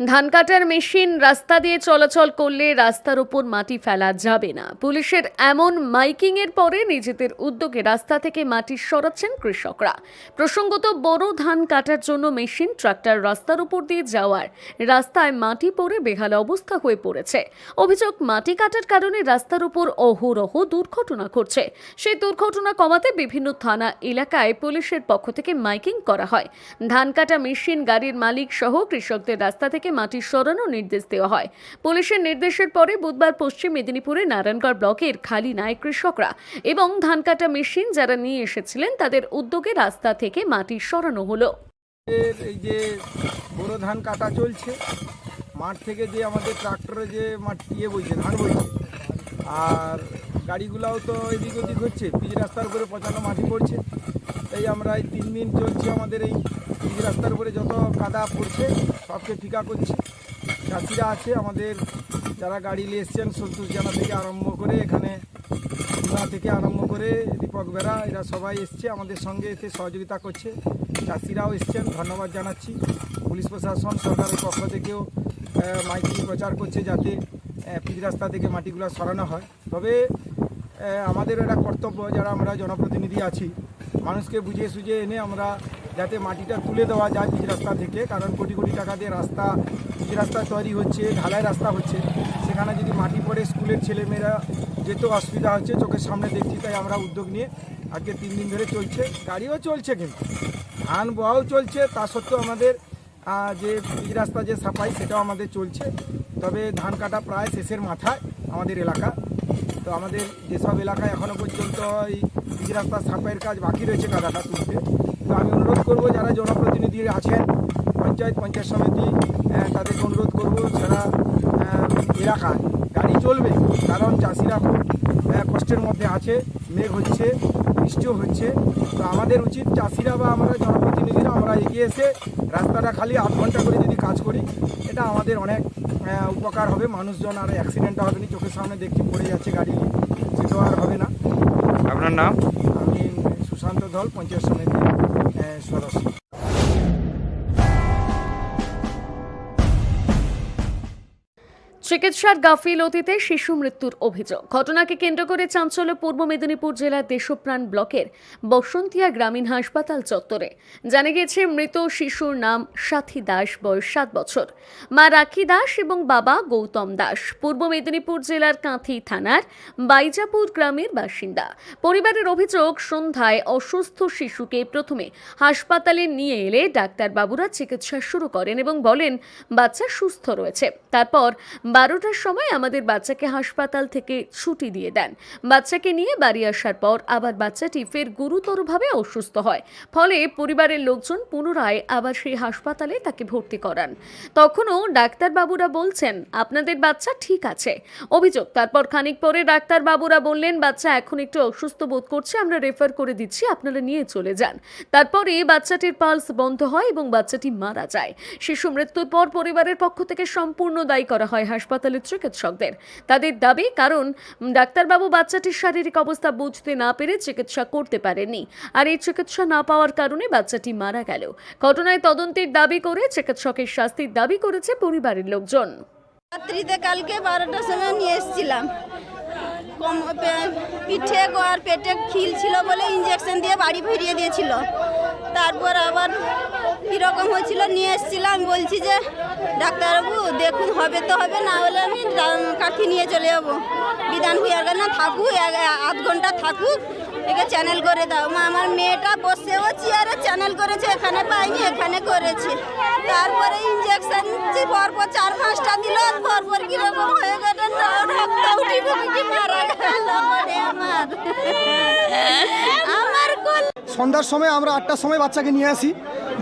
ধান কাটার মেশিন রাস্তা দিয়ে চলাচল করলে রাস্তার ওপর মাটি ফেলা যাবে না। পুলিশের এমন মাইকিং এর পরে নিজেদের উদ্যোগে রাস্তা থেকে মাটি সরাচ্ছেন কৃষকরা। প্রসঙ্গত, বড় ধান কাটার জন্য মেশিন ট্রাক্টর রাস্তার উপর দিয়ে যাওয়ার রাস্তায় মাটি পড়ে বেহাল অবস্থা হয়ে পড়েছে। অভিযোগ, মাটি কাটার কারণে রাস্তার উপর অহরহ দুর্ঘটনা ঘটছে। সেই দুর্ঘটনা কমাতে বিভিন্ন থানা এলাকায় পুলিশের পক্ষ থেকে মাইকিং করা হয়। ধান কাটা মেশিন, গাড়ির মালিক সহ কৃষকদের রাস্তা থেকে মাটি সরানোর নির্দেশ দেওয়া হয়। পুলিশের নির্দেশের পরে বুধবার পশ্চিম মেদিনীপুরে নারায়ণগড় ব্লকের খালি নাই কৃষকরা এবং ধান কাটা মেশিন যারা নিয়ে এসেছিলেন, তাদের উদ্যোগে রাস্তা থেকে মাটি সরানো হলো। এই যে বোরো ধান কাটা চলছে, মাঠ থেকে যে আমাদের ট্রাক্টরে যে মাঠ ইয়ে বইছে, ধান বইছে, আর গাড়িগুলাও তো এদিক ওদিক হচ্ছে, পিচ রাস্তার উপরে পচানো মাটি পড়ছে। তাই আমরা এই তিন দিন চলছে আমাদের এই পিচ রাস্তার উপরে যত কাদা পড়ছে সবকে ঠিকা করছি। চাষিরা আছে, আমাদের যারা গাড়ি নিয়ে এসছেন, সন্তোষ জানা থেকে আরম্ভ করে এখানে থেকে আরম্ভ করে দীপক বেড়া এরা সবাই এসছে, আমাদের সঙ্গে এতে সহযোগিতা করছে। চাষিরাও এসছেন, ধন্যবাদ জানাচ্ছি। পুলিশ প্রশাসন, সরকারের পক্ষ থেকেও মাইকিং প্রচার করছে যাতে পিচ রাস্তা থেকে মাটিগুলো সরানো হয়। তবে আমাদের একটা কর্তব্য, যারা আমরা জনপ্রতিনিধি আছি, মানুষকে বুঝিয়ে সুঝিয়ে এনে আমরা যাতে মাটিটা তুলে দেওয়া যায় পিচ রাস্তা থেকে, কারণ কোটি কোটি টাকা দিয়ে রাস্তা পিচ রাস্তা তৈরি হচ্ছে, ঢালাই রাস্তা হচ্ছে। সেখানে যদি মাটি পড়ে, স্কুলের ছেলেমেয়েরা যেতেও অসুবিধা হচ্ছে, চোখের সামনে দেখছি, তাই আমরা উদ্যোগ নিয়ে আজকে তিন দিন ধরে চলছে। গাড়িও চলছে কিন্তু। ধান বোয়াও চলছে, তা সত্ত্বেও আমাদের যে পিচ রাস্তা যে সাফাই, সেটাও আমাদের চলছে। তবে ধান কাটা প্রায় শেষের মাথায় আমাদের এলাকা। তো আমাদের যেসব এলাকায় এখনও পর্যন্ত এই পিচ রাস্তার সাফাইয়ের কাজ বাকি রয়েছে কাদাটা তুলতে তো আমি অনুরোধ করব যারা জনপ্রতিনিধি আছেন পঞ্চায়েত পঞ্চায়েত সমিতি তাদেরকে অনুরোধ করব সারা এলাকায় গাড়ি চলবে কারণ চাষিরা খুব কষ্টের মধ্যে আছে মেঘ হচ্ছে বৃষ্টিও হচ্ছে তো আমাদের উচিত চাষিরা বা আমরা জনপ্রতিনিধিরা আমরা এগিয়ে এসে রাস্তাটা খালি আধ ঘণ্টা করে যদি কাজ করি এটা আমাদের অনেক উপকার হবে। মানুষজন আর অ্যাক্সিডেন্টটা হবে না চোখের সামনে দেখছি পড়ে যাচ্ছে গাড়ি সেটাও আর হবে না। আপনার নাম? আমি সুশান্ত ধল পঞ্চায়েত সমিতির suelos. চিকিৎসার গাফিলতিতে শিশু মৃত্যুর অভিযোগ। ঘটনাকে কেন্দ্র করে চাঞ্চল্য পূর্ব মেদিনীপুর জেলার দেশপ্রাণ ব্লকের বসন্তিয়া গ্রামীণ হাসপাতাল চত্বরে। জানা গিয়েছে, মৃত শিশুর নাম সাথী দাস, বয়স সাত বছর। মা রাখি দাস এবং বাবা গৌতম দাস। পূর্ব মেদিনীপুর জেলার কাঁথি থানার বাইজাপুর গ্রামের বাসিন্দা। পরিবারের অভিযোগ, সন্ধ্যায় অসুস্থ শিশুকে প্রথমে হাসপাতালে নিয়ে এলে ডাক্তারবাবুরা চিকিৎসা শুরু করেন এবং বলেন, বাচ্চা সুস্থ রয়েছে। তারপর বারোটার সময় আমাদের বাচ্চাকে হাসপাতাল থেকে ছুটি দিয়ে দেন। বাচ্চাকে নিয়ে বাড়ি আসার পর আবার বাচ্চাটি ফের গুরুতরভাবে অসুস্থ হয়। ফলে পরিবারের লোকজন পুনরায় আবার সেই হাসপাতালে তাকে ভর্তি করান। তখনও ডাক্তারবাবুরা বলছেন, আপনাদের বাচ্চা ঠিক আছে। অভিযোগ, তারপর খানিক পরে ডাক্তারবাবুরা বললেন, বাচ্চা এখন একটু অসুস্থ বোধ করছে, আমরা রেফার করে দিচ্ছি, আপনারা নিয়ে চলে যান। তারপরে বাচ্চাটির পালস বন্ধ হয় এবং বাচ্চাটি মারা যায়। শিশু মৃত্যুর পর পরিবারের পক্ষ থেকে সম্পূর্ণ দায়ী করা হয় হাসপাতালের চিকিৎসকদের। তাদের দাবি, কারণ ডাক্তারবাবু বাচ্চাটির শারীরিক অবস্থা বুঝতে না পেরে চিকিৎসা করতে পারেননি। আর এই চিকিৎসা না পাওয়ার কারণে বাচ্চাটি মারা গেল। ঘটনায় তদন্তের দাবি করে চিকিৎসকের শাস্তির দাবি করেছে পরিবারের লোকজন। রাত্রিতে কালকে বারোটার সময় নিয়ে এসেছিলাম। পিঠে আর পেটে খিল ছিল বলে ইঞ্জেকশন দিয়ে বাড়ি ফিরিয়ে দিয়েছিল। তারপর আবার নিয়ে এসেছিলাম বলছি যে ডাক্তারবাবু দেখুন হবে তো হবে না হলে আমি কাঠি নিয়ে চলে যাব। বিধান হইয়ার না থাকুক আধ ঘণ্টা থাকুক একে চ্যানেল করে দাও। আমার মেয়েটা বসেও চেয়ারে চ্যানেল করেছে এখানে পাইনি এখানে করেছে। তারপরে ইঞ্জেকশন পরপর চার পাঁচটা দিল পরপর কীরকম হয়ে গেল রক্ত উঠি মারা গেল আমার। কোল সন্ধ্যার সময় আমরা আটটার সময় বাচ্চাকে নিয়ে আসি।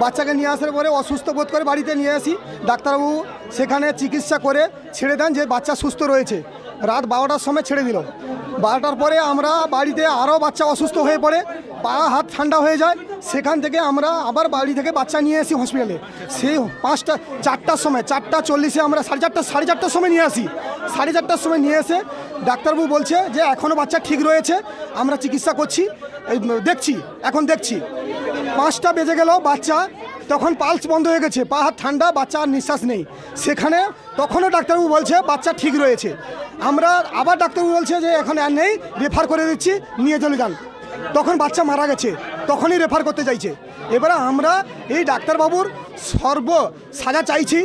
বাচ্চাকে নিয়ে আসার পরে অসুস্থ বোধ করে বাড়িতে নিয়ে আসি। ডাক্তারবাবু সেখানে চিকিৎসা করে ছেড়ে দেন যে বাচ্চা সুস্থ রয়েছে। রাত বারোটার সময় ছেড়ে দিল। বারোটার পরে আমরা বাড়িতে আরও বাচ্চা অসুস্থ হয়ে পড়ে। পা, হাত ঠান্ডা হয়ে যায়। সেখান থেকে আমরা আবার বাড়ি থেকে বাচ্চা নিয়ে আসি হসপিটালে সেই পাঁচটা, চারটার সময়, চারটা চল্লিশে আমরা সাড়ে চারটা, সাড়ে চারটার সময় নিয়ে আসি। সাড়ে চারটার সময় নিয়ে এসে ডাক্তারবাবু বলছে যে এখনও বাচ্চা ঠিক রয়েছে, আমরা চিকিৎসা করছি। দেখছি, এখন দেখছি। পাঁচটা বেজে গেল, বাচ্চা তখন পালস বন্ধ হয়ে গেছে, পা হাত ঠান্ডা, বাচ্চা আর নিঃশ্বাস নেই। সেখানে তখনও ডাক্তারবাবু বলছে বাচ্চা ঠিক রয়েছে। আমরা আবার ডাক্তারবাবু বলছে যে এখন আর নেই রেফার করে দিচ্ছি, নিয়ে চলে যান। তখন বাচ্চা মারা গেছে, তখনই রেফার করতে চাইছে। এবারে আমরা এই ডাক্তারবাবুর সর্ব সাজা চাইছি,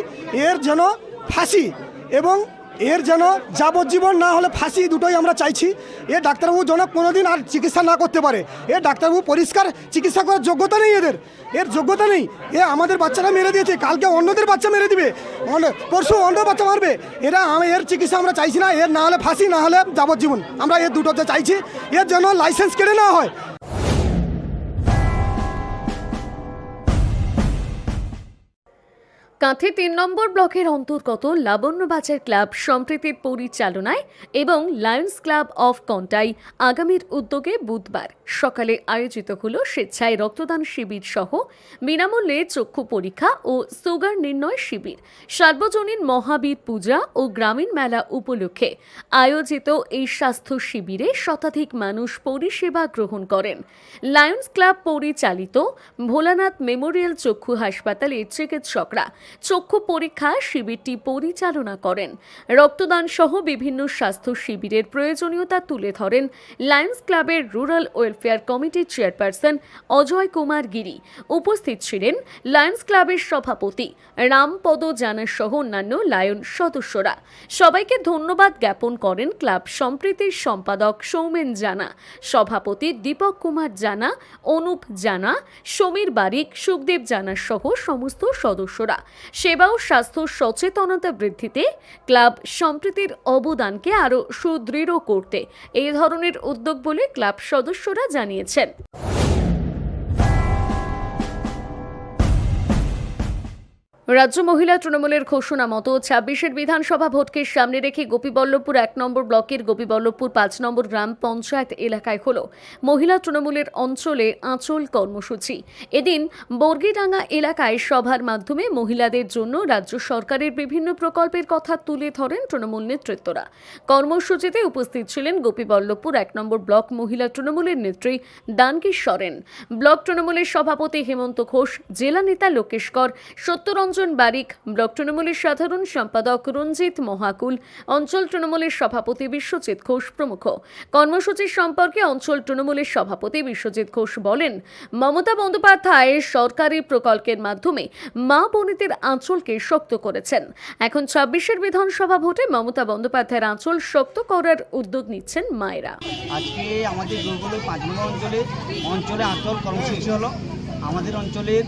এর যেন ফাঁসি এবং এর যেন যাবজ্জীবন না হলে ফাঁসি দুটোই আমরা চাইছি। এ ডাক্তারবাবু যেন কোনোদিন আর চিকিৎসা না করতে পারে। এ ডাক্তারবাবু পরিষ্কার চিকিৎসা করার যোগ্যতা নেই এদের। এর যোগ্যতা নেই। এ আমাদের বাচ্চারা মেরে দিয়েছে। কালকে অন্যদের বাচ্চা মেরে দিবে। পরশু অন্য বাচ্চা মারবে। এরা আম- এর চিকিৎসা আমরা চাইছি না। এর না হলে ফাঁসি, না হলে যাবজ্জীবন। আমরা এর দুটোতে চাইছি, এর যেন লাইসেন্স কেড়ে নেওয়া হয়। কাঁথি তিন নম্বর ব্লকের অন্তর্গত লাবণ্যবাজার ক্লাব সম্প্রীতির পরিচালনায় এবং লায়ন্স ক্লাব অফ কন্টাই আগামীর উদ্যোগে বুধবার। সকালে আয়োজিত হল স্বেচ্ছায় রক্তদান শিবির সহ বিনামূল্যে চক্ষু পরীক্ষা ও সুগার নির্ণয় শিবির। সার্বজনীন মহাবীর পূজা ও গ্রামীণ মেলা উপলক্ষে আয়োজিত এই স্বাস্থ্য শিবিরে শতাধিক মানুষ পরিষেবা গ্রহণ করেন। লায়ন্স ক্লাব পরিচালিত ভোলানাথ মেমোরিয়াল চক্ষু হাসপাতালের চিকিৎসকরা চক্ষু পরীক্ষা শিবিরটি পরিচালনা করেন। রক্তদান সহ বিভিন্ন স্বাস্থ্য শিবিরের প্রয়োজনীয়তা তুলে ধরেন লায়ন্স ক্লাবের রুরাল ওয়েলফেয়ার কমিটির চেয়ারপারসন অজয় কুমার গিরি। উপস্থিত ছিলেন লায়ন্স ক্লাবের সভাপতি রামপদ জানা সহ অন্যান্য লায়ন সদস্যরা। সবাইকে ধন্যবাদ জ্ঞাপন করেন ক্লাব সম্প্রীতির সম্পাদক সৌমেন জানা, সভাপতি দীপক কুমার জানা, অনুপ জানা, সমীর বারিক, সুখদেব জানা সহ সমস্ত সদস্যরা। সেবা ও স্বাস্থ্য সচেতনতা বৃদ্ধিতে ক্লাব সম্প্রীতির অবদানকে আরও সুদৃঢ় করতে এই ধরনের উদ্যোগ বলে ক্লাব সদস্যরা জানিয়েছেন। রাজ্য মহিলা তৃণমূলের ঘোষণা মতো ছাব্বিশের বিধানসভা ভোটকে সামনে রেখে গোপীবল্লভপুর এক নম্বর ব্লকের গোপীবল্লভপুর পাঁচ নম্বর গ্রাম পঞ্চায়েত এলাকায় হল মহিলা তৃণমূলের অঞ্চলে আঁচল কর্মসূচি। এদিন বর্গিডাঙ্গা এলাকায় সভার মাধ্যমে মহিলাদের জন্য রাজ্য সরকারের বিভিন্ন প্রকল্পের কথা তুলে ধরেন তৃণমূল নেতৃত্বরা। কর্মসূচিতে উপস্থিত ছিলেন গোপীবল্লভপুর এক নম্বর ব্লক মহিলা তৃণমূলের নেত্রী দানকী সরেন ব্লক তৃণমূলের সভাপতি হেমন্ত ঘোষ, জেলা নেতা লোকেশ কর, সত্যরঞ্জন বারিক, ব্লক তৃণমূলের সাধারণ সম্পাদক রঞ্জিত মহাকুল, অঞ্চল তৃণমূলের সভাপতি বিশ্বজিৎ ঘোষ প্রমুখ। কর্মসূচি সম্পর্কে অঞ্চল তৃণমূলের সভাপতি বিশ্বজিৎ ঘোষ বলেন, মমতা বন্দ্যোপাধ্যায় সরকারি প্রকল্পের মাধ্যমে মা বোনেদের আঁচলকে শক্ত করেছেন। এখন ছাব্বিশের বিধানসভা ভোটে মমতা বন্দ্যোপাধ্যায়ের আঁচল শক্ত করার উদ্যোগ নিচ্ছেন মায়েরা। আজকে আমাদের দুর্গল পাঁচ অঞ্চলে অঞ্চলে আঁচল কর্মসূচি হলো। আমাদের অঞ্চলের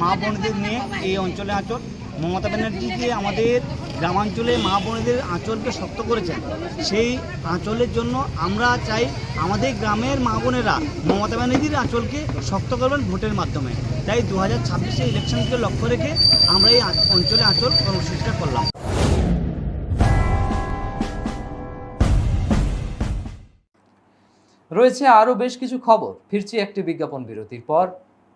মা বোনদের নিয়ে এই অঞ্চলে আঁচল মমতা ব্যানার্জি যে আমাদের গ্রামাঞ্চলে মা বোনেদের আঁচলকে শক্ত করেছেন, সেই আঁচলের জন্য আমরা চাই আমাদের গ্রামের মা বোনেরা মমতা ব্যানার্জির আঁচলকে শক্ত করবেন ভোটের মাধ্যমে। তাই দু হাজার ছাব্বিশে ইলেকশনকে লক্ষ্য রেখে আমরা এই অঞ্চলে আঁচল কর্মসূচিটা করলাম। রয়েছে আরও বেশ কিছু খবর। ফিরছি একটি বিজ্ঞাপন বিরতির পর।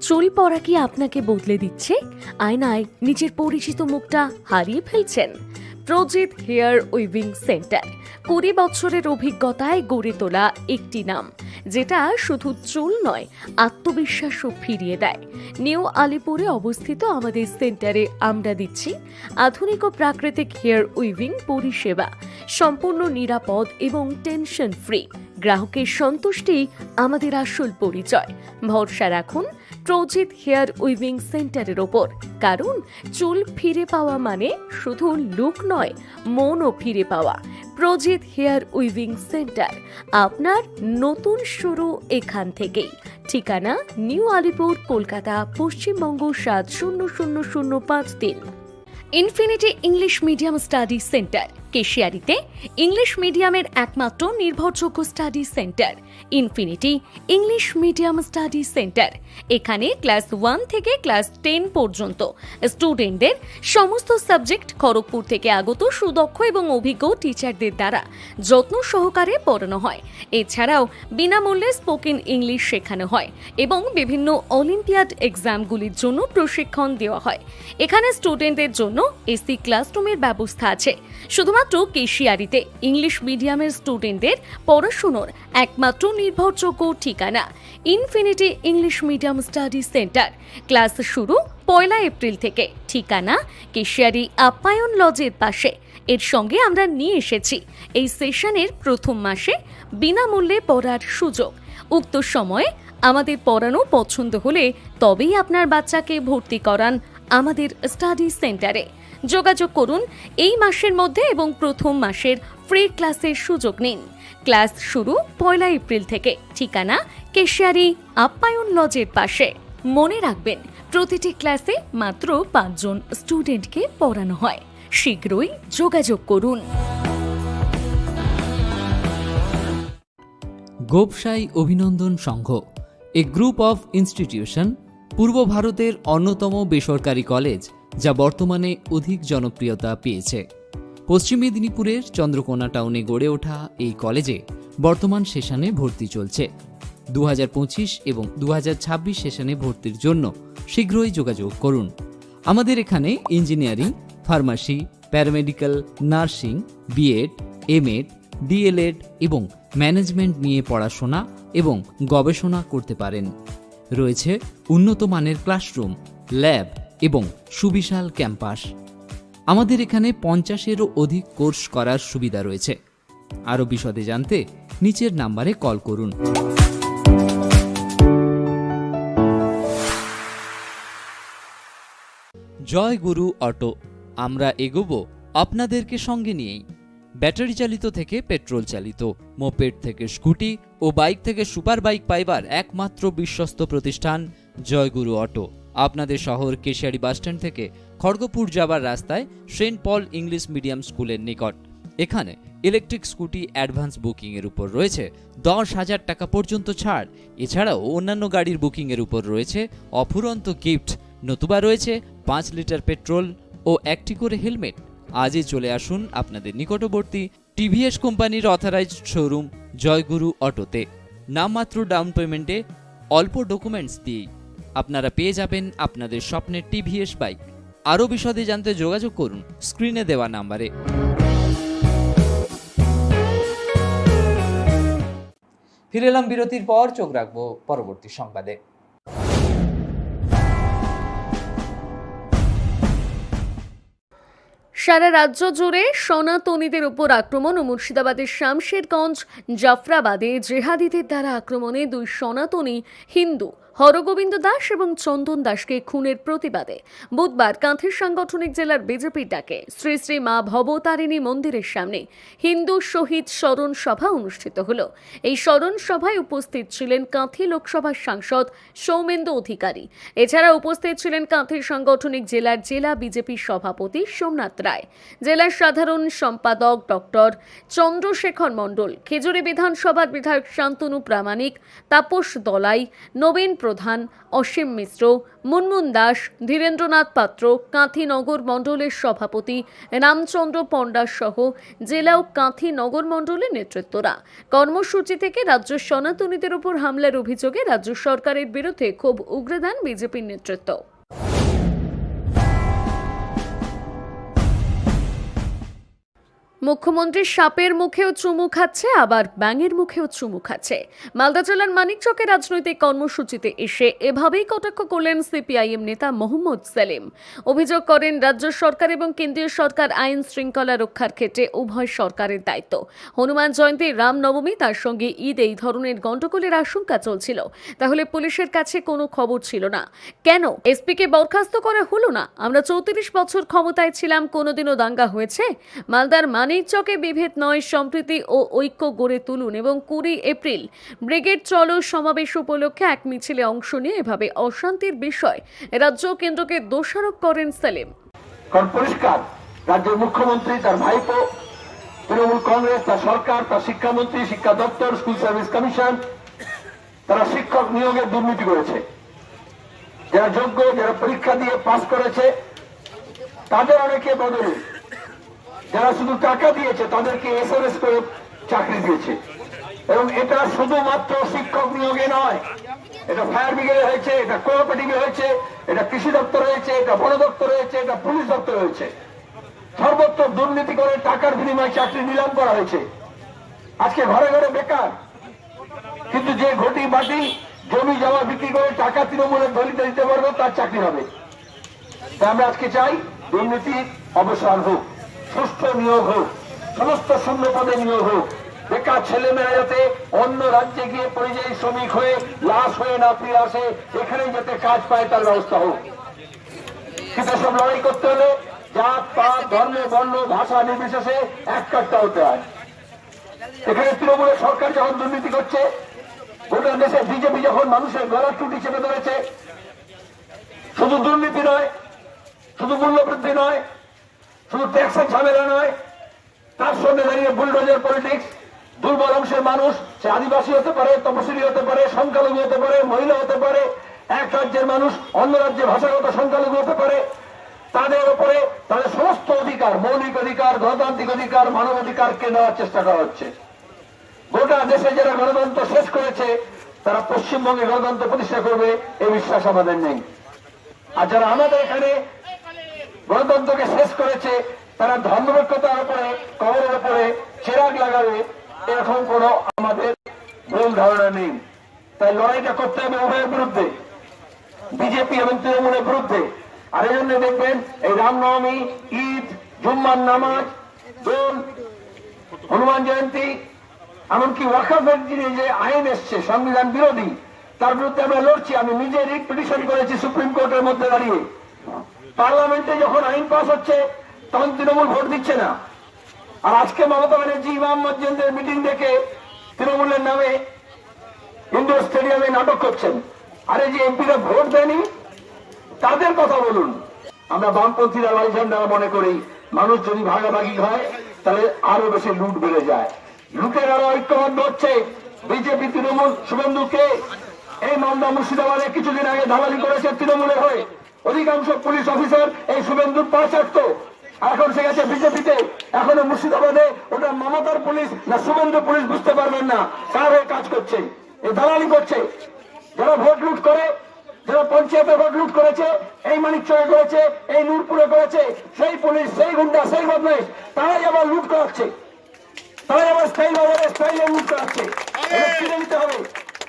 চুল পরা কি আপনাকে বদলে দিচ্ছে? আয়নায় নিজের পরিচিত মুখটা হারিয়ে ফেলছেন। Prajit hair weaving centre. কুড়ি বছরের অভিজ্ঞতায় গড়ে তোলা একটি নাম, যেটা শুধু চুল নয়, আত্মবিশ্বাসও ফিরিয়ে দেয়। নিউ আলিপুরে অবস্থিত আমাদের সেন্টারে আমরা দিচ্ছি আধুনিক ও প্রাকৃতিক হেয়ার উইভিং পরিষেবা। সম্পূর্ণ নিরাপদ এবং টেনশন ফ্রি গ্রাহকের সন্তুষ্টি আমাদের আসল পরিচয়। ভরসা রাখুন প্রজিত হেয়ার উইভিং সেন্টারের ওপর। কারণ চুল ফিরে পাওয়া মানে শুধু লুক নয়, মনও ফিরে পাওয়া। প্রজিত হেয়ার উইভিং সেন্টার, আপনার নতুন শুরু এখান থেকেই। ঠিকানা নিউ আলিপুর, কলকাতা, পশ্চিমবঙ্গ সাত শূন্য শূন্য শূন্য পাঁচ তিন। Infinity English medium study centre. কেশিয়ারিতে English মিডিয়ামের একমাত্র নির্ভরযোগ্য study centre, infinity English medium study centre. এখানে ক্লাস ওয়ান থেকে ক্লাস টেন পর্যন্ত স্টুডেন্টদের সমস্ত সাবজেক্ট খড়গপুর থেকে আগত সুদক্ষ এবং অভিজ্ঞ টিচারদের দ্বারা যত্ন সহকারে পড়ানো হয়। এছাড়াও বিনামূল্যে স্পোকেন ইংলিশ শেখানো হয় এবং বিভিন্ন অলিম্পিয়াড এক্সামগুলির জন্য প্রশিক্ষণ দেওয়া হয়। এখানে স্টুডেন্টদের জন্য এসি ক্লাসরুমের ব্যবস্থা আছে। শুধুমাত্র কেশিয়ারিতে। ইংলিশ মিডিয়ামের স্টুডেন্টদের পড়াশুনোর একমাত্র নির্ভরযোগ্য ঠিকানা। Infinity English medium study centre class শুরু পয়লা এপ্রিল থেকে। ঠিকানা কেশিয়ারি আপ্যায়ন লজের পাশে। এর সঙ্গে আমরা নিয়ে এসেছি। এই সেশনের প্রথম মাসে বিনামূল্যে পড়ার সুযোগ। উক্ত সময়ে আমাদের পড়ানো পছন্দ হলে তবেই আপনার বাচ্চাকে ভর্তি করান আমাদের স্টাডি সেন্টারে। যোগাযোগ করুন এই মাসের মধ্যে এবং প্রথম মাসের ফ্রি ক্লাসের সুযোগ নিন। ক্লাস শুরু পয়লা এপ্রিল থেকে। ঠিকানা কেশিয়ারি আপ্যায়ন লজের পাশে। মনে রাখবেন, প্রতিটি ক্লাসে মাত্র পাঁচজন স্টুডেন্টকে পড়ানো হয়। শীঘ্রই যোগাযোগ করুন। গোপসাই অভিনন্দন সংঘ, এ গ্রুপ অফ ইনস্টিটিউশন, পূর্ব ভারতের অন্যতম বেসরকারি কলেজ যা বর্তমানে অধিক জনপ্রিয়তা পেয়েছে। পশ্চিম মেদিনীপুরের চন্দ্রকোনা টাউনে গড়ে ওঠা এই কলেজে বর্তমান সেশনে ভর্তি চলছে। দু হাজার পঁচিশ এবং দু হাজার সেশনে ভর্তির জন্য শীঘ্রই যোগাযোগ করুন। আমাদের এখানে engineering, pharmacy, paramedical, nursing, BEd, MEd, DElEd এবং ম্যানেজমেন্ট নিয়ে পড়াশোনা এবং গবেষণা করতে পারেন। রয়েছে উন্নত মানের ক্লাসরুম, ল্যাব এবং সুবিশাল ক্যাম্পাস। আমাদের এখানে পঞ্চাশেরও অধিক কোর্স করার সুবিধা রয়েছে। আরও বিশদে জানতে নিচের নাম্বারে কল করুন। জয় গুরু অটো, আমরা এগোবো আপনাদেরকে সঙ্গে নিয়েই। ব্যাটারি চালিত থেকে পেট্রোল চালিত, মোপেড থেকে স্কুটি ও বাইক থেকে সুপার বাইক পাইবার একমাত্র বিশ্বস্ত প্রতিষ্ঠান জয়গুরু অটো। আপনাদের শহর কেশিয়ারি বাসস্ট্যান্ড থেকে খড়গপুর যাবার রাস্তায় সেন্ট পল ইংলিশ মিডিয়াম স্কুলের নিকট। এখানে ইলেকট্রিক স্কুটি অ্যাডভান্স বুকিংয়ের উপর রয়েছে দশ হাজার টাকা পর্যন্ত ছাড়। এছাড়াও অন্যান্য গাড়ির বুকিংয়ের উপর রয়েছে অফুরন্ত গিফট। নতুবা রয়েছে পাঁচ লিটার পেট্রোল ও একটি করে হেলমেট। আজই চলে আসুন আপনাদের নিকটবর্তী টিভিএস কোম্পানির অথরাইজড শোরুম জয়গুরু অটোতে। নামমাত্র ডাউন পেমেন্টে অল্প ডকুমেন্টস দিয়েই আপনারা পেয়ে যাবেন আপনাদের স্বপ্নের টিভিএস বাইক। আরও বিশদে জানতে যোগাযোগ করুন স্ক্রিনে দেওয়া নাম্বারে। ফিরে এলাম বিরতির পর চোখ রাখব পরবর্তী সংবাদে। সারা রাজ্য জুড়ে সনাতনীদের উপর আক্রমণ ও মুর্শিদাবাদের শামশেরগঞ্জ জাফরাবাদে জেহাদিদের দ্বারা আক্রমণে দুই সনাতনী হিন্দু হরগোবিন্দ দাস এবং চন্দন দাসকে খুনের প্রতিবাদে বুধবার কাঁথির সাংগঠনিক জেলার বিজেপির ডাকে শ্রী শ্রী মা ভবতারিণী মন্দিরের সামনে হিন্দু শহীদ স্মরণ সভা অনুষ্ঠিত হল। এই স্মরণ সভায় উপস্থিত ছিলেন কাঁথি লোকসভার সাংসদ সৌমেন্দু অধিকারী। এছাড়া উপস্থিত ছিলেন কাঁথির সাংগঠনিক জেলার জেলা বিজেপি সভাপতি সোমনাথ রায়, জেলার সাধারণ সম্পাদক ডক্টর চন্দ্রশেখর মণ্ডল, খেজুরি বিধানসভার বিধায়ক শান্তনু প্রামাণিক, তাপস দলাই, নবীন প্রধান অসীম মিশ্র, মুনমুন দাস, ধীরেন্দ্রনাথ পাত্র, কাঁথিনগর মণ্ডলের সভাপতি রামচন্দ্র পণ্ডা সহ জেলা ও কাঁথিনগর মণ্ডলের নেতৃত্বরা। কর্মসূচি থেকে রাজ্য সনাতনীদের উপর হামলার অভিযোগে রাজ্য সরকারের বিরুদ্ধে ক্ষোভ উগ্রে দেন বিজেপির নেতৃত্ব। মুখ্যমন্ত্রী সাপের মুখেও চুমু খাচ্ছে, আবার ব্যাঙের মুখেও চুমু খাচ্ছে। মালদা জেলার মানিকচকে রাজনৈতিক কর্মসূচিতে এসে এভাবেই কটাক্ষ করলেন সিপিআইএম নেতা মোহাম্মদ সেলিম। অভিযোগ করেন, রাজ্য সরকার এবং কেন্দ্রীয় সরকার আইন শৃঙ্খলা রক্ষার ক্ষেত্রে উভয় সরকারের দায়িত্ব। হনুমান জয়ন্তী রামনবমী তার সঙ্গে ঈদ, এই ধরনের গণ্ডগোলের আশঙ্কা চলছিল। তাহলে পুলিশের কাছে কোনো খবর ছিল না। কেন? এসপিকে বরখাস্ত করা হলো না? আমরা চৌত্রিশ বছর ক্ষমতায় ছিলাম, কোনোদিনও দাঙ্গা হয়েছে? মালদার মানিকচকে বিভেদ নয়, সম্প্রীতি ও ঐক্য গড়ে তুলুন এবং কুড়ি এপ্রিল ব্রিগেড চলো সমাবেশ উপলক্ষে এক মিছিলে অংশ নিয়ে এভাবে অশান্তির বিষয় রাজ্য কেন্দ্রকে দোষারোপ করেন সেলিম। পরিষ্কার, রাজ্যের মুখ্যমন্ত্রী, তার ভাইপো, তৃণমূল কংগ্রেস, তার সরকার, তার শিক্ষামন্ত্রী, শিক্ষা দপ্তর, স্কুল সার্ভিস কমিশন, তারা শিক্ষক নিয়োগে দুর্নীতি করেছে। যারা যোগ্য, যারা পরীক্ষা দিয়ে পাস করেছে, তাদের অনেকে বদলে। যারা শুধু টাকা দিয়েছে, তাদেরকে এসএমএস করে চাকরি দিয়েছে। এবং এটা শুধুমাত্র শিক্ষক নিয়োগে নয়, এটা ফায়ার ব্রিগেডে হয়েছে, এটা কোঅপারেটিভে হয়েছে, এটা কৃষি দপ্তর হয়েছে, এটা বন দপ্তর হয়েছে, এটা পুলিশ দপ্তর হয়েছে। সর্বত্র দুর্নীতি করে টাকার বিনিময়ে চাকরি নিলাম করা হয়েছে। আজকে ঘরে ঘরে বেকার। কিন্তু যে ঘটি বাটি জমি জমা বিক্রি করে টাকা তৃণমূলের দলিতে দিতে পারবে, তার চাকরি হবে। তাই আমরা আজকে চাই দুর্নীতি অবসান হোক। সুষ্ঠু নিয়োগ হোক, সমস্ত শূন্য পদে নিয়োগ হোক, বেকার ছেলেমেয়েরা যাতে অন্য রাজ্যে গিয়ে পরিযায়ী শ্রমিক হয়ে লাশ হয়ে না ফিরে আসে এখানেই যাতে কাজ পায় তার ব্যবস্থা হোক। কিন্তু সব লড়াই করতে হলে জাত, পাত, ধর্ম, বর্ণ, ভাষা নির্বিশেষে এক কাটটা হতে হয়। এখানে তৃণমূলের সরকার যখন দুর্নীতি করছে, গোটা দেশে বিজেপি যখন মানুষের গলার টুটি চেপে ধরেছে, শুধু দুর্নীতি নয়, শুধু মূল্যবৃদ্ধি নয় শুধু ট্যাক্সের ঝামেলা নয়, তার সঙ্গে দাঁড়িয়ে বুলডোজার পলিটিক্স, দুর্বল অংশের মানুষ, সে আদিবাসী হতে পারে, তপশিলি হতে পারে, সংখ্যালঘু হতে পারে, মহিলা হতে পারে, এক রাজ্যের মানুষ অন্য রাজ্যে ভাষাগত সংখ্যালঘু হতে পারে, তাদের উপরে তাদের সমস্ত অধিকার, মৌলিক অধিকার, গণতান্ত্রিক অধিকার, মানব অধিকারকে নেওয়ার চেষ্টা করা হচ্ছে। গোটা দেশে যারা গণতন্ত্র শেষ করেছে, তারা পশ্চিমবঙ্গে গণতন্ত্র প্রতিষ্ঠা করবে এই বিশ্বাস আমাদের নেই। আর যারা আমাদের এখানে গণতন্ত্রকে শেষ করেছে, তারা ধর্মরক্ষতার উপরে, কবরের উপরে চেরাগ লাগাবে, এরকম কোন আমাদের ভুল ধারণা নেই। তাই লড়াইটা করতে হবে উভয়ের বিরুদ্ধে, বিজেপি এবং তৃণমূলের বিরুদ্ধে। আর এই জন্য দেখবেন, এই রামনবমী, ঈদ, জুম্মার নামাজ, দোল, হনুমান জয়ন্তী, এমনকি ওয়াকাফের যিনি যে আইন এসছে, সংবিধান বিরোধী, তার বিরুদ্ধে আমরা লড়ছি, আমি নিজে রিট পিটিশন করেছি সুপ্রিম কোর্টের মধ্যে দাঁড়িয়ে। পার্লামেন্টে যখন আইন পাস হচ্ছে, তখন তৃণমূল ভোট দিচ্ছে না। আর আজকে মমতা ব্যানার্জি, ইমাম মসজিদের মিটিং দেখে তৃণমূলের নামে ইন্ডোর স্টেডিয়ামে নাটক করছেন। আরে যে এমপিরা ভোট দেয়নি, তাদের কথা বলুন। আমরা বামপন্থীরা লাল ঝান্ডা মনে করি, মানুষ যদি ভাগাভাগি হয়, তাহলে আরও বেশি লুট বেড়ে যায়। লুটের আরও ঐক্যবদ্ধ হচ্ছে বিজেপি তৃণমূল। শুভেন্দুকে এই মালদা মুর্শিদাবাদে কিছুদিন আগে দালালি করেছে তৃণমূলের হয়ে। অধিকাংশ পুলিশ অফিসার এই শুভেন্দুর পা চাটতো এখন সে গেছে বিজেপিতে। এখনও মুর্শিদাবাদে ওটা মমতার পুলিশ না শুভেন্দু পুলিশ বুঝতে পারবেন না। কার হয়ে কাজ করছে। এই দালালি করছে। যারা ভোট লুট করে, যারা পঞ্চায়েতে ভোট লুট করেছে, এই মানিকচয়ে করেছে, এই নূরপুরে করেছে, সেই পুলিশ, সেই গুন্ডা, সেই বদমাইশ, তারাই আবার লুট করাচ্ছে। তারাই আবার স্থায়ী বাজারে, স্থায়ী লুট করাচ্ছে।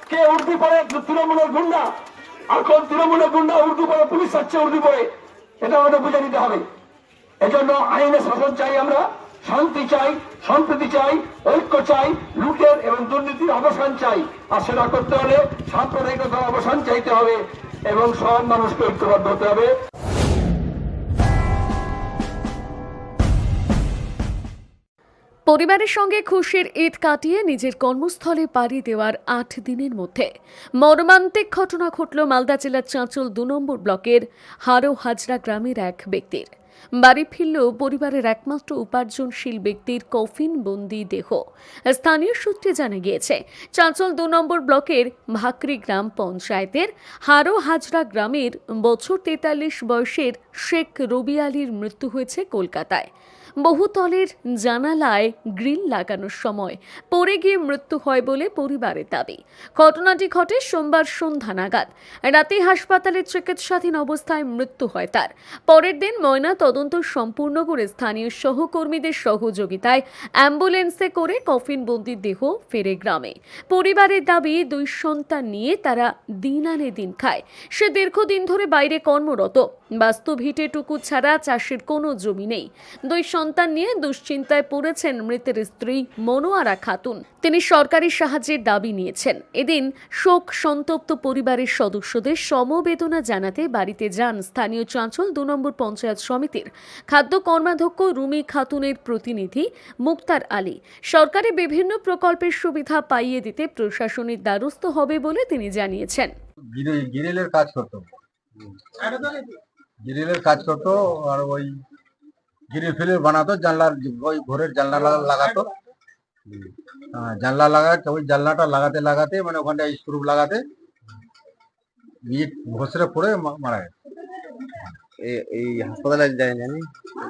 কে উর্দি পরে তৃণমূলের গুন্ডা? কোন তৃণমূলের গুন্ডা উর্দু পড়ে পুলিশ আসছে উর্দু পড়ে এটা আমাদের বুঝে নিতে হবে। এজন্য আইনে শাসন চাই আমরা, শান্তি চাই, সম্প্রীতি চাই, ঐক্য চাই, লুটের এবং দুর্নীতির অবসান চাই। আর সেটা করতে হলে সাম্প্রদায়িকতার অবসান চাইতে হবে এবং সব মানুষকে ঐক্যবদ্ধ হতে হবে। পরিবারের সঙ্গে খুশির ঈদ কাটিয়ে নিজের কর্মস্থলে পাড়ি দেওয়ার আট দিনের মধ্যে মর্মান্তিক ঘটনা ঘটল মালদা জেলার চাঁচল দু নম্বর ব্লকের হারো হাজরা গ্রামের এক ব্যক্তির। বাড়ি ফিরল পরিবারের একমাত্র উপার্জনশীল ব্যক্তির কফিন বন্দি দেহ। স্থানীয় সূত্রে জানা গিয়েছে, চাঁচল দু নম্বর ব্লকের ভাকরি গ্রাম পঞ্চায়েতের হারো হাজরা গ্রামের বছর তেতাল্লিশ বয়সের শেখ রবি আলীর মৃত্যু হয়েছে কলকাতায়। বহুতলের জানালায় গ্রিল লাগানোর সময় পড়ে গিয়ে মৃত্যু হয় বলে পরিবারের দাবি। ঘটনাটি ঘটে সোমবার সন্ধ্যা নাগাদ। রাতে হাসপাতালে চিকিৎসাধীন অবস্থায় মৃত্যু হয় তার। পরের দিন ময়না তদন্ত সম্পূর্ণ করে স্থানীয় সহকর্মীদের সহযোগিতায় অ্যাম্বুলেন্সে করে কফিনবন্দি দেহ ফেরে গ্রামে। পরিবারের দাবি, দুই সন্তান নিয়ে তারা দিন আনে দিন খায়। সে দীর্ঘদিন ধরে বাইরে কর্মরত। বাস্তু ভিটেটুকু ছাড়া চাষের কোনো জমি নেই। দুই সন্তান নিয়ে দুশ্চিন্তায় পড়েছেন মৃতের স্ত্রী মনোয়ারা খাতুন। তিনি সরকারি সাহায্যের দাবি নিয়েছেন। এদিন শোক সন্তপ্ত পরিবারের সদস্যদের সমবেদনা জানাতে বাড়িতে যান স্থানীয় চাঁচল দু নম্বর পঞ্চায়েত সমিতির খাদ্য কর্মাধ্যক্ষ রুমি খাতুনের প্রতিনিধি মুক্তার আলী। সরকারি বিভিন্ন প্রকল্পের সুবিধা পাইয়ে দিতে প্রশাসনের দ্বারস্থ হবে বলে তিনি জানিয়েছেন। কাজ গিরিলের কাজ করতো আর ওই গ্রিল ফিরিল বানাতো জানলার ওই ঘরের জানলা লাগাতো। হ্যাঁ, জানলা লাগাতে ওই জানলাটা লাগাতে লাগাতে মানে ওখানটা স্ক্রু লাগাতে ইট ঘষরে পড়ে মারা গেছে। এই হাসপাতালে যায় জানি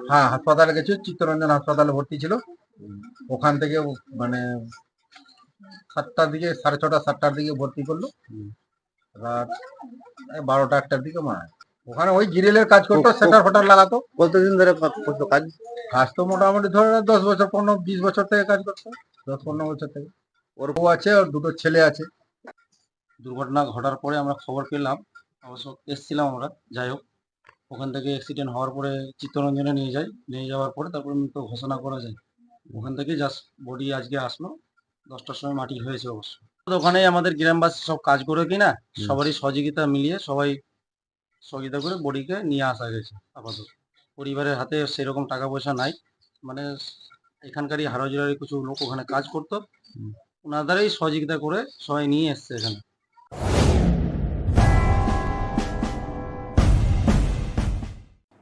হ্যাঁ হাসপাতালে গেছে চিত্তরঞ্জন হাসপাতালে ভর্তি ছিল। ওখান থেকে মানে সাতটার দিকে সাড়ে ছটা সাতটার দিকে ভর্তি করল। রাত বারোটা একটার দিকে মারা। ওখানে ওই গ্রিলের কাজ করতো সেটার ফটার লাগাতো। কতদিন ধরে করতো কাজ? কাজ তো মোটামুটি ধরে দশ বছর পনেরো বিশ বছর থেকে কাজ করতো দশ পনেরো বছর থেকে। ওর বউ আছে ওর দুটো ছেলে আছে। দুর্ঘটনা ঘটার পরে আমরা খবর পেলাম অবশ্য এসছিলাম আমরা যাই হোক। ওখান থেকে অ্যাক্সিডেন্ট হওয়ার পরে চিত্তরঞ্জনে নিয়ে যাই নিয়ে যাওয়ার পরে তারপরে মৃত ঘোষণা করা যায়। ওখান থেকে জাস্ট বডি আজকে আসলো দশটার সময় মাটি হয়েছে অবশ্য। তো ওখানেই আমাদের গ্রামবাসী সব কাজ করে কিনা সবারই সহযোগিতা মিলিয়ে সবাই সহযোগিতা করে বডিকে নিয়ে আসা গেছে আপাতত। পরিবারের হাতে সেরকম টাকা পয়সা নাই। মানে এখানকারই হারোজোড়ারি কিছু লোক ওখানে কাজ করতো। ওনাদেরই সহযোগিতা করে সবাই নিয়ে এসছে এখানে।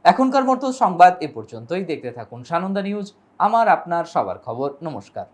এখনকার মতো সংবাদ এ পর্যন্তই। দেখতে থাকুন সানন্দা নিউজ আমার আপনার সবার খবর। নমস্কার।